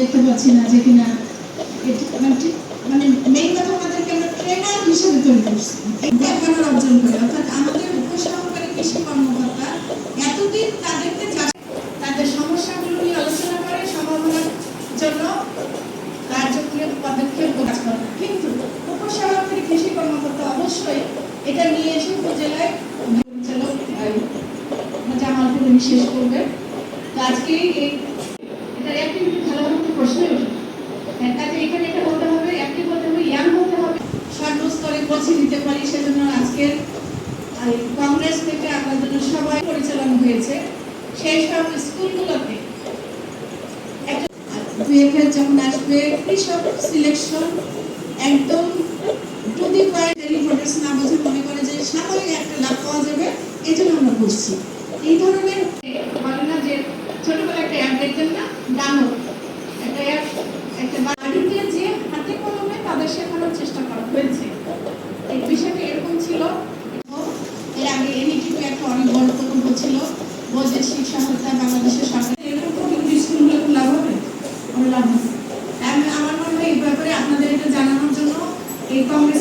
দেখতে পাচ্ছি না যে কিনা মানে ঠিক- মানে মেইন কথা আমাদেরকে আমরা ট্রেনার হিসেবে তৈরি করছি। জ্ঞান অর্জন করে, অর্থাৎ আমাদের উপসহকারী কৃষি কর্মকর্তা এতদিন তাদেরকে তাদের সমস্যাগুলো নিয়ে আলোচনা করে, সমাধানের জন্য কার্যক্রিয় পদক্ষেপ কাজ করে। কিন্তু উপসহকারী কৃষি কর্মকর্তা অবশ্যই এটা নিয়ে এসে উপজেলায় জামালপুর উনি শেষ তো আজকে এই এটা অ্যাক্টিভিটি ভালো প্রশ্নই ওঠে। হ্যাঁ, কাজে এখানে এটা বলতে হবে অ্যাক্টিভ হতে হবে ইয়াং হতে হবে। সর্বস্তরে পৌঁছে দিতে পারি সেজন্য আজকের কংগ্রেস থেকে আপনার জন্য সবাই পরিচালনা হয়েছে সেই সব স্কুলগুলোতে যখন আসবে কৃষক সিলেকশন একদম টু দি পয়েন্ট না বুঝে মনে করে যে সাময়িক একটা লাভ পাওয়া যাবে এই জন্য আমরা করছি এই ধরনের বলে না যে ছোটবেলা একটা অ্যাড দেখতেন না ডানোর একটা অ্যাড একটা বাড়িতে যে হাতে কলমে তাদের শেখানোর চেষ্টা করা হয়েছে এই বিষয়টা এরকম ছিল। এর আগে এনইটিপি একটা অনেক বড় প্রকল্প ছিল। শিক্ষা হত্যা বাংলাদেশের সরকার। এরকম প্রকল্প স্কুলগুলো লাভ হবে? লাভ হবে? আমি আমার মনে হয় এই ব্যাপারে আপনাদের এটা জানানোর জন্য এই কংগ্রেসের